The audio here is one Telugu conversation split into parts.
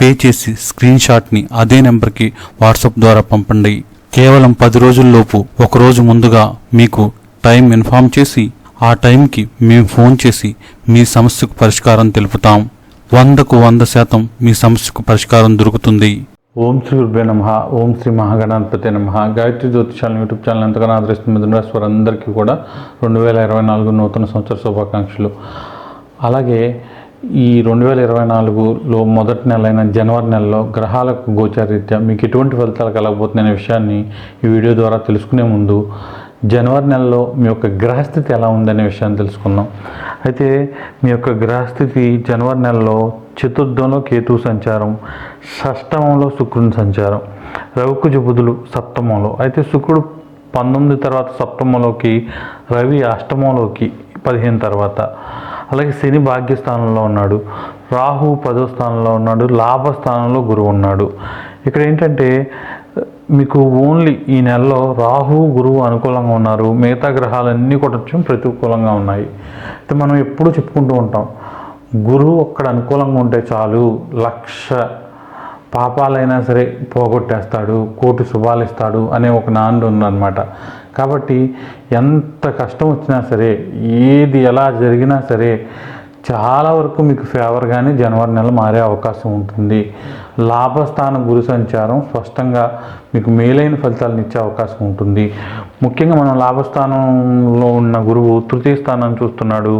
పే చేసి స్క్రీన్ షాట్ని అదే నెంబర్కి వాట్సాప్ ద్వారా పంపండి. కేవలం పది రోజుల్లోపు ఒకరోజు ముందుగా మీకు టైం ఇన్ఫామ్ చేసి ఆ టైంకి మేము ఫోన్ చేసి మీ సమస్యకు పరిష్కారం తెలుపుతాం. వందకు వంద శాతం మీ సమస్యకు పరిష్కారం దొరుకుతుంది. ఓం శ్రీ గురుభే నమ. ఓం శ్రీ మహాగణాధిపతి నమ. గాయత్రి జ్యోతిషాలను యూట్యూబ్ ఛానల్ ఎంతగానో ఆదరిస్తున్న మిథునరాశి కూడా రెండు వేల ఇరవై నాలుగు నూతన సంవత్సర శుభాకాంక్షలు. అలాగే ఈ రెండు వేల ఇరవై నాలుగులో మొదటి నెల అయిన జనవరి నెలలో గ్రహాలకు గోచారీత్యా మీకు ఎటువంటి ఫలితాలు కలగబోతున్నాయనే విషయాన్ని ఈ వీడియో ద్వారా తెలుసుకునే ముందు జనవరి నెలలో మీ యొక్క గ్రహస్థితి ఎలా ఉందనే విషయాన్ని తెలుసుకుందాం. అయితే మీ యొక్క గ్రహస్థితి జనవరి నెలలో చతుర్థంలో కేతు సంచారం షష్టమంలో శుక్రుని సంచారం రవికుజ బుధులు సప్తమంలో. అయితే శుక్రుడు పంతొమ్మిది తర్వాత సప్తమంలోకి రవి అష్టమంలోకి పదిహేను తర్వాత. అలాగే శని భాగ్యస్థానంలో ఉన్నాడు. రాహు పదో స్థానంలో ఉన్నాడు. లాభస్థానంలో గురువు ఉన్నాడు. ఇక్కడ ఏంటంటే మీకు ఓన్లీ ఈ నెలలో రాహు గురువు అనుకూలంగా ఉన్నారు. మిగతా గ్రహాలన్నీ కూడా కొంచెం ప్రతికూలంగా ఉన్నాయి. అయితే మనం ఎప్పుడూ చెప్పుకుంటూ ఉంటాం గురువు ఒక్కడ అనుకూలంగా ఉంటే చాలు లక్ష పాపాలైనా సరే పోగొట్టేస్తాడు కోటి శుభాలు ఇస్తాడు అనే ఒక నాంది ఉందన్నమాట. కాబట్టి ఎంత కష్టం వచ్చినా సరే ఏది ఎలా జరిగినా సరే చాలా వరకు మీకు ఫేవర్గానే జనవరి నెల మారే అవకాశం ఉంటుంది. లాభస్థాన గురు సంచారం స్పష్టంగా మీకు మేలైన ఫలితాలను ఇచ్చే అవకాశం ఉంటుంది. ముఖ్యంగా మనం లాభస్థానంలో ఉన్న గురువు తృతీయ స్థానాన్ని చూస్తున్నాడు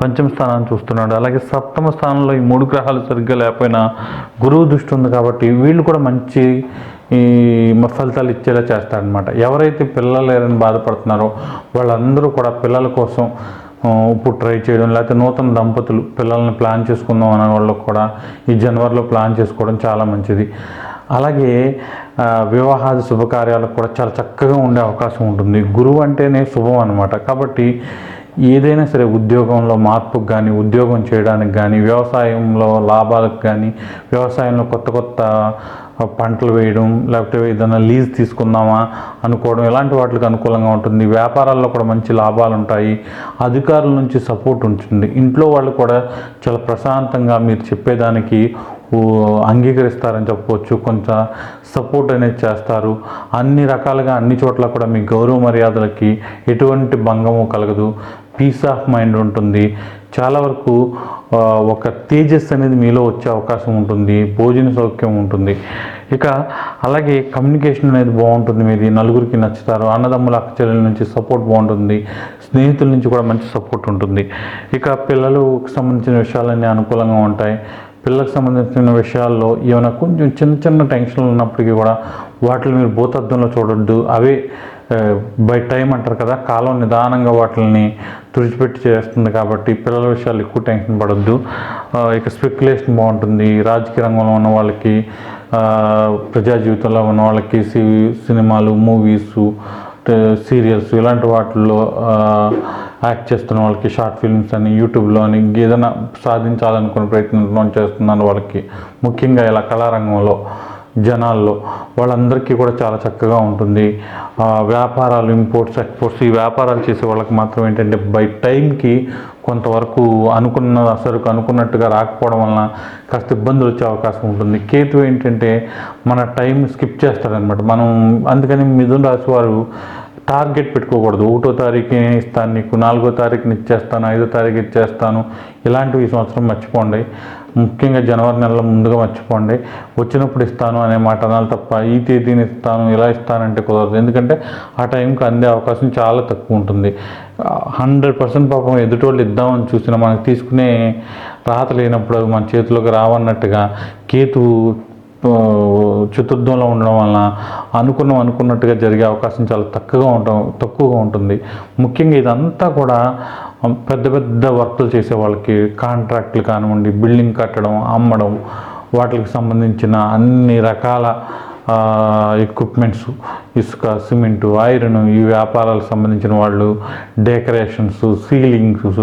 పంచమ స్థానాన్ని చూస్తున్నాడు అలాగే సప్తమ స్థానంలో ఈ మూడు గ్రహాలు సరిగ్గా లేకపోయినా గురువు దృష్టి ఉంది కాబట్టి వీళ్ళు కూడా మంచి ఈ ఫలితాలు ఇచ్చేలా చేస్తారనమాట ఎవరైతే పిల్లలు లేరని బాధపడుతున్నారో వాళ్ళందరూ కూడా పిల్లల కోసం ఇప్పుడు ట్రై చేయడం లేకపోతే నూతన దంపతులు పిల్లల్ని ప్లాన్ చేసుకుందాం అనే వాళ్ళకు కూడా ఈ జనవరిలో ప్లాన్ చేసుకోవడం చాలా మంచిది. అలాగే వివాహాది శుభకార్యాలకు కూడా చాలా చక్కగా ఉండే అవకాశం ఉంటుంది. గురువు అంటేనే శుభం అనమాట కాబట్టి ఏదైనా సరే ఉద్యోగంలో మార్పుకు కానీ ఉద్యోగం చేయడానికి కానీ వ్యవసాయంలో లాభాలకు కానీ వ్యవసాయంలో కొత్త కొత్త పంటలు వేయడం లేకపోతే ఏదైనా లీజ్ తీసుకుందామా అనుకోవడం ఇలాంటి వాటికి అనుకూలంగా ఉంటుంది. వ్యాపారాల్లో కూడా మంచి లాభాలు ఉంటాయి. అధికారుల నుంచి సపోర్ట్ ఉంటుంది. ఇంట్లో వాళ్ళు కూడా చాలా ప్రశాంతంగా మీరు చెప్పేదానికి అంగీకరిస్తారని చెప్పవచ్చు కొంత సపోర్ట్ అనేది చేస్తారు. అన్ని రకాలుగా అన్ని చోట్ల కూడా మీ గౌరవ మర్యాదలకి ఎటువంటి భంగము కలగదు. పీస్ ఆఫ్ మైండ్ ఉంటుంది. చాలా వరకు ఒక తేజస్ అనేది మీలో వచ్చే అవకాశం ఉంటుంది. భోజన సౌఖ్యం ఉంటుంది. ఇక అలాగే కమ్యూనికేషన్ అనేది బాగుంటుంది మీది. నలుగురికి నచ్చుతారు. అన్నదమ్ముల అక్కచెల్లెల నుంచి సపోర్ట్ బాగుంటుంది. స్నేహితుల నుంచి కూడా మంచి సపోర్ట్ ఉంటుంది. ఇక పిల్లలకు సంబంధించిన విషయాలన్నీ అనుకూలంగా ఉంటాయి. పిల్లలకు సంబంధించిన విషయాల్లో ఏమైనా కొంచెం చిన్న చిన్న టెన్షన్లు ఉన్నప్పటికీ కూడా వాటిని మీరు భూతత్వంలో చూడొద్దు. అవే బై టైం అంటారు కదా కాలం నిదానంగా వాటిని తుడిచిపెట్టి చేస్తుంది కాబట్టి పిల్లల విషయాలు ఎక్కువ టెన్షన్ పడొద్దు. ఇక స్పెక్యులేషన్ బాగుంటుంది. రాజకీయ రంగంలో ఉన్న వాళ్ళకి ప్రజా జీవితంలో ఉన్న వాళ్ళకి సినిమాలు మూవీస్ సీరియల్స్ ఇలాంటి వాటిల్లో యాక్ట్ చేస్తున్న వాళ్ళకి షార్ట్ ఫిల్మ్స్ అని యూట్యూబ్లో అని ఏదైనా సాధించాలనుకునే ప్రయత్నం చేస్తున్నాను వాళ్ళకి. ముఖ్యంగా ఇలా కళారంగంలో. జనాల్లో. వాళ్ళందరికీ కూడా చాలా చక్కగా ఉంటుంది. వ్యాపారాలు ఇంపోర్ట్స్ ఎక్స్పోర్ట్స్ ఈ వ్యాపారాలు చేసే వాళ్ళకి మాత్రం ఏంటంటే బై టైంకి కొంతవరకు అనుకున్న సరుకు అనుకున్నట్టుగా రాకపోవడం వలన కాస్త ఇబ్బందులు వచ్చే అవకాశం ఉంటుంది. కేతు ఏంటంటే మన టైం స్కిప్ చేస్తారనమాట మనం అందుకని మిథున రాశి వారు టార్గెట్ పెట్టుకోకూడదు. ఒకటో తారీఖు ఇస్తాను నీకు నాలుగో తారీఖుని ఇచ్చేస్తాను ఐదో తారీఖు ఇచ్చేస్తాను. ఇలాంటివి ఈ సంవత్సరం మర్చిపోండి. ముఖ్యంగా జనవరి నెలలో ముందుగా మర్చిపోండి. వచ్చినప్పుడు ఇస్తాను అనే మాట అనాలి తప్ప ఈ తేదీని ఇస్తాను ఇలా ఇస్తానంటే కుదరదు. ఎందుకంటే ఆ టైంకి అందే అవకాశం చాలా తక్కువ ఉంటుంది. హండ్రెడ్ పర్సెంట్ పాపం ఎదుటోళ్ళు ఇద్దామని చూసినా మనకు తీసుకునే రాత లేనప్పుడు మన చేతిలోకి రావన్నట్టుగా కేతు చతుర్థంలో ఉండడం వలన అనుకున్నాం అనుకున్నట్టుగా జరిగే అవకాశం చాలా తక్కువగా ఉండటం తక్కువగా ఉంటుంది. ముఖ్యంగా ఇదంతా కూడా పెద్ద పెద్ద వర్కులు చేసే వాళ్ళకి కాంట్రాక్ట్లు కానివ్వండి బిల్డింగ్ కట్టడం అమ్మడం వాటికి సంబంధించిన అన్ని రకాల ఎక్విప్మెంట్స్ ఇసుక సిమెంటు ఐరన్ ఈ వ్యాపారాలకు సంబంధించిన వాళ్ళు డెకరేషన్స్ సీలింగ్స్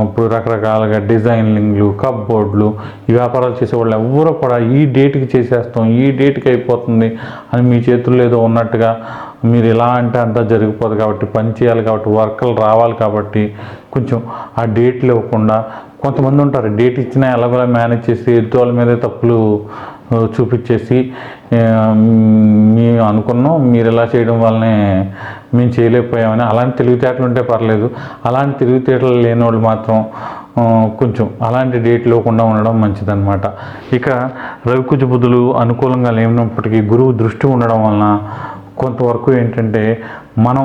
ఇప్పుడు రకరకాలుగా డిజైనింగ్లు కప్బోర్డ్లు ఈ వ్యాపారాలు చేసే వాళ్ళు ఎవరో కూడా ఈ డేట్కి చేసేస్తాం ఈ డేట్కి అయిపోతుంది అని మీ చేతుల్లో ఏదో ఉన్నట్టుగా మీరు ఇలా అంటే అంతా జరిగిపోదు కాబట్టి పని చేయాలి కాబట్టి వర్కలు రావాలి కాబట్టి కొంచెం ఆ డేట్లు ఇవ్వకుండా కొంతమంది ఉంటారు డేట్ ఇచ్చినా ఎలాగోలా మేనేజ్ చేసి ఎదుటి వాళ్ళ మీదే తప్పులు చూపించేసి మేము అనుకున్నాం మీరు ఇలా చేయడం వల్లనే మేము చేయలేకపోయామని అలాంటి తెలివితేటలు ఉంటే పర్లేదు. అలాంటి తెలివితేటలు లేని వాళ్ళు మాత్రం కొంచెం అలాంటి డేట్ లేకుండా ఉండడం మంచిదన్నమాట. ఇక రవికుజ బుధులు అనుకూలంగా లేనప్పటికీ గురువు దృష్టి ఉండడం వలన కొంతవరకు ఏంటంటే మనం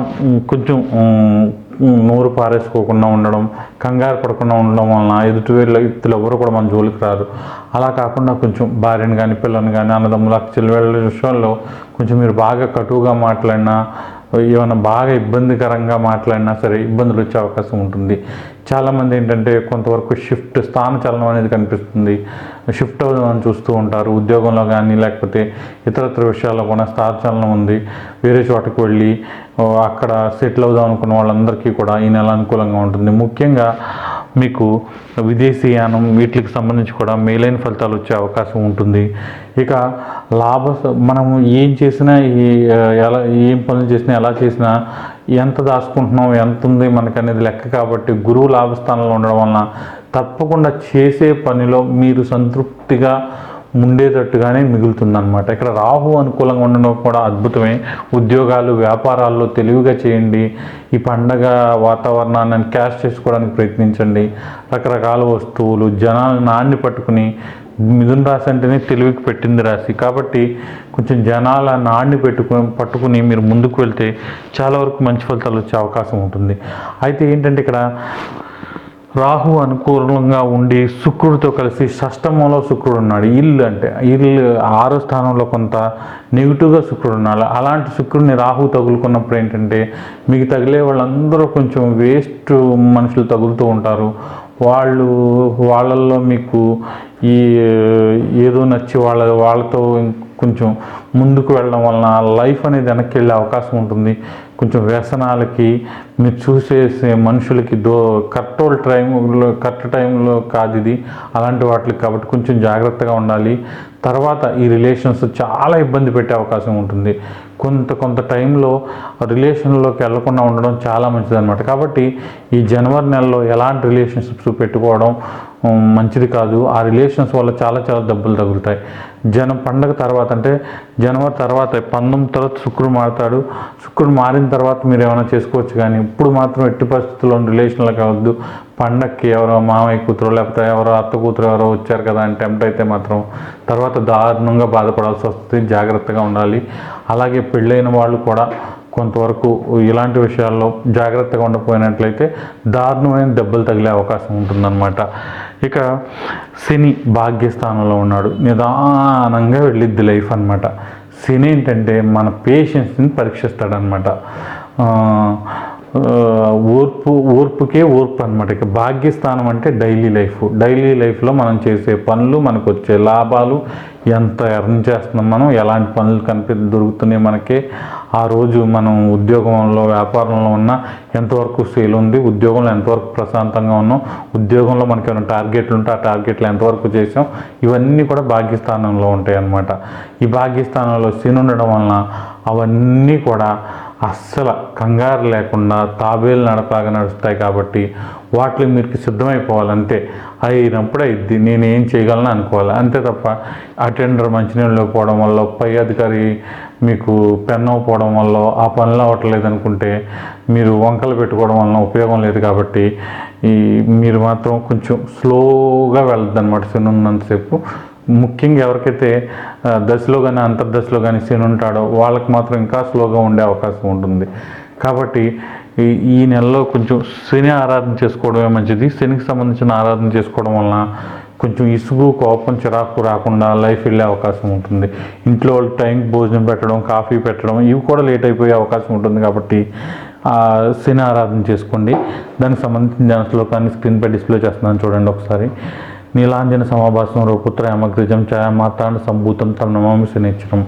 కొంచెం నూరు నోరు పారేసుకోకుండా ఉండడం కంగారు పడకుండా ఉండడం వలన ఎదుటి వీళ్ళ వ్యక్తులు ఎవరు కూడా మన జోలికి రారు. అలా కాకుండా కొంచెం భార్యను కానీ పిల్లని కానీ అన్నదమ్ముల చెల్లెళ్ళ విషయంలో కొంచెం మీరు బాగా కటువుగా మాట్లాడినా ఏమైనా బాగా ఇబ్బందికరంగా మాట్లాడినా సరే ఇబ్బందులు వచ్చే అవకాశం ఉంటుంది. చాలామంది ఏంటంటే కొంతవరకు షిఫ్ట్ స్థాన చలనం అనేది కనిపిస్తుంది. షిఫ్ట్ అవుదామని చూస్తూ ఉంటారు. ఉద్యోగంలో కానీ లేకపోతే ఇతరత్ర విషయాల్లో కూడా స్థాన చలనం ఉంది. వేరే చోటకు వెళ్ళి అక్కడ సెటిల్ అవుదాం అనుకున్న వాళ్ళందరికీ కూడా ఈ నెల అనుకూలంగా ఉంటుంది. ముఖ్యంగా మీకు విదేశీయానం వీటికి సంబంధించి కూడా మేలైన ఫలితాలు వచ్చే అవకాశం ఉంటుంది. ఇక లాభ మనం ఏం చేసినా ఈ ఎలా ఏం పనులు చేసినా ఎలా చేసినా ఎంత దాచుకుంటున్నాం ఎంత ఉంది మనకు అనేది లెక్క కాబట్టి గురువు లాభస్థానంలో ఉండడం వలన తప్పకుండా చేసే పనిలో మీరు సంతృప్తిగా ఉండేటట్టుగానే మిగులుతుందన్నమాట. ఇక్కడ రాహు అనుకూలంగా ఉండడం కూడా అద్భుతమే. ఉద్యోగాలు వ్యాపారాల్లో తెలివిగా చేయండి. ఈ పండగ వాతావరణాన్ని క్యాష్ చేసుకోవడానికి ప్రయత్నించండి. రకరకాల వస్తువులు జనాలు నాన్ని పట్టుకుని మిథున రాశి అంటేనే తెలివికి పెట్టింది రాశి. కాబట్టి కొంచెం జనాల నాడిని పెట్టుకుని పట్టుకుని మీరు ముందుకు వెళ్తే చాలా వరకు మంచి ఫలితాలు వచ్చే అవకాశం ఉంటుంది. అయితే ఏంటంటే ఇక్కడ రాహు అనుకూలంగా ఉండి శుక్రుడితో కలిసి షష్టమంలో శుక్రుడు ఉన్నాడు. ఇల్లు అంటే ఇల్లు ఆరో స్థానంలో కొంత నెగిటివ్గా శుక్రుడు ఉన్నాడు అలాంటి శుక్రుడిని రాహు తగులుకున్నప్పుడు ఏంటంటే మీకు తగిలే వాళ్ళందరూ కొంచెం వేస్ట్ మనుషులు తగులుతూ ఉంటారు. వాళ్ళు వాళ్ళల్లో మీకు ఈ ఏదో నచ్చి వాళ్ళ వాళ్ళతో కొంచెం ముందుకు వెళ్ళడం వలన లైఫ్ అనేది వెనక్కి వెళ్ళే అవకాశం ఉంటుంది. కొంచెం వ్యసనాలకి మీరు చూసేసే మనుషులకి దో కరెక్ట్ టైంలో కరెక్ట్ టైంలో కాదు ఇది. అలాంటి వాటికి కాబట్టి కొంచెం జాగ్రత్తగా ఉండాలి. తర్వాత ఈ రిలేషన్స్ చాలా ఇబ్బంది పెట్టే అవకాశం ఉంటుంది. కొంత కొంత టైంలో రిలేషన్లోకి వెళ్ళకుండా ఉండడం చాలా మంచిదన్నమాట. కాబట్టి ఈ జనవరి నెలలో ఎలాంటి రిలేషన్షిప్స్ పెట్టుకోవడం మంచిది కాదు. ఆ రిలేషన్స్ వల్ల చాలా చాలా దెబ్బలు తగులుతాయి. జనం పండగ తర్వాత అంటే జనవరి తర్వాత పంతొమ్మిది తర్వాత శుక్రుడు మారుతాడు. శుక్రుడు మారిన తర్వాత మీరు ఏమైనా చేసుకోవచ్చు కానీ ఇప్పుడు మాత్రం ఎట్టి పరిస్థితుల్లో రిలేషన్లో కావద్దు. పండక్కి ఎవరో మామయ్య కూతురు లేకపోతే ఎవరో అత్త కూతురు ఎవరో వచ్చారు కదా అని టెంప్ట్ అయితే మాత్రం తర్వాత దారుణంగా బాధపడాల్సి వస్తుంది. జాగ్రత్తగా ఉండాలి. అలాగే పెళ్ళైన వాళ్ళు కూడా కొంతవరకు ఇలాంటి విషయాల్లో జాగ్రత్తగా ఉండకపోయినట్లయితే దారుణమైన దెబ్బలు తగిలే అవకాశం ఉంటుందన్నమాట. ఇక శని భాగ్యస్థానంలో ఉన్నాడు. నిదానంగా వెళ్ళిద్ది లైఫ్ అనమాట శని ఏంటంటే మన పేషెన్స్ని పరీక్షిస్తాడనమాట ఓర్పు ఓర్పుకే ఓర్పు అనమాట ఇక భాగ్యస్థానం అంటే డైలీ లైఫ్. డైలీ లైఫ్లో మనం చేసే పనులు మనకు వచ్చే లాభాలు ఎంత ఎర్న్ చేస్తున్నాం మనం ఎలాంటి పనులు కనిపి దొరుకుతున్నాయి మనకి ఆ రోజు మనం ఉద్యోగంలో వ్యాపారంలో ఉన్న ఎంతవరకు సేల్ ఉంది ఉద్యోగంలో ఎంతవరకు ప్రశాంతంగా ఉన్నాం ఉద్యోగంలో మనకి ఏమైనా టార్గెట్లు ఉంటే ఆ టార్గెట్లు ఎంతవరకు చేసాం ఇవన్నీ కూడా భాగ్యస్థానంలో ఉంటాయి అన్నమాట ఈ భాగ్యస్థానంలో సీన్ ఉండడం వలన అవన్నీ కూడా అస్సలు కంగారు లేకుండా తాబేలు నడపాగా నడుస్తాయి కాబట్టి వాటికి మీరు సిద్ధమైపోవాలంతే. అయినప్పుడు అయింది నేను ఏం చేయగలను అనుకోవాలి. అంతే తప్ప అటెండర్ మంచినీళ్ళు పోవడం వల్ల పై అధికారి మీకు పెన్ పోవడం వల్ల ఆ పనులు అవ్వట్లేదు అనుకుంటే మీరు వంకలు పెట్టుకోవడం వలన ఉపయోగం లేదు కాబట్టి ఈ మీరు మాత్రం కొంచెం స్లోగా వెళ్ళద్దు అనమాట శని ముఖ్యంగా ఎవరికైతే దశలో కానీ అంతర్దశలో కానీ శని ఉంటాడో వాళ్ళకి మాత్రం ఇంకా స్లోగా ఉండే అవకాశం ఉంటుంది. కాబట్టి ఈ ఈ నెలలో కొంచెం శని ఆరాధన చేసుకోవడమే మంచిది. శనికి సంబంధించిన ఆరాధన చేసుకోవడం వలన కొంచెం ఇసుగు కోపం చిరాకు రాకుండా లైఫ్ వెళ్ళే అవకాశం ఉంటుంది. ఇంట్లో వాళ్ళు టైంకి భోజనం పెట్టడం కాఫీ పెట్టడం ఇవి కూడా లేట్ అయిపోయే అవకాశం ఉంటుంది కాబట్టి శని ఆరాధన చేసుకోండి. దానికి సంబంధించిన జన శ్లోకాన్ని స్క్రీన్పై డిస్ప్లే చేస్తున్నాను. చూడండి ఒకసారి. నీలాంజన సమాభాసం రూపుత్ర యమగ్రిజం ఛాయామాతాండ సంభూతం తమ నమామి శనిచ్చరం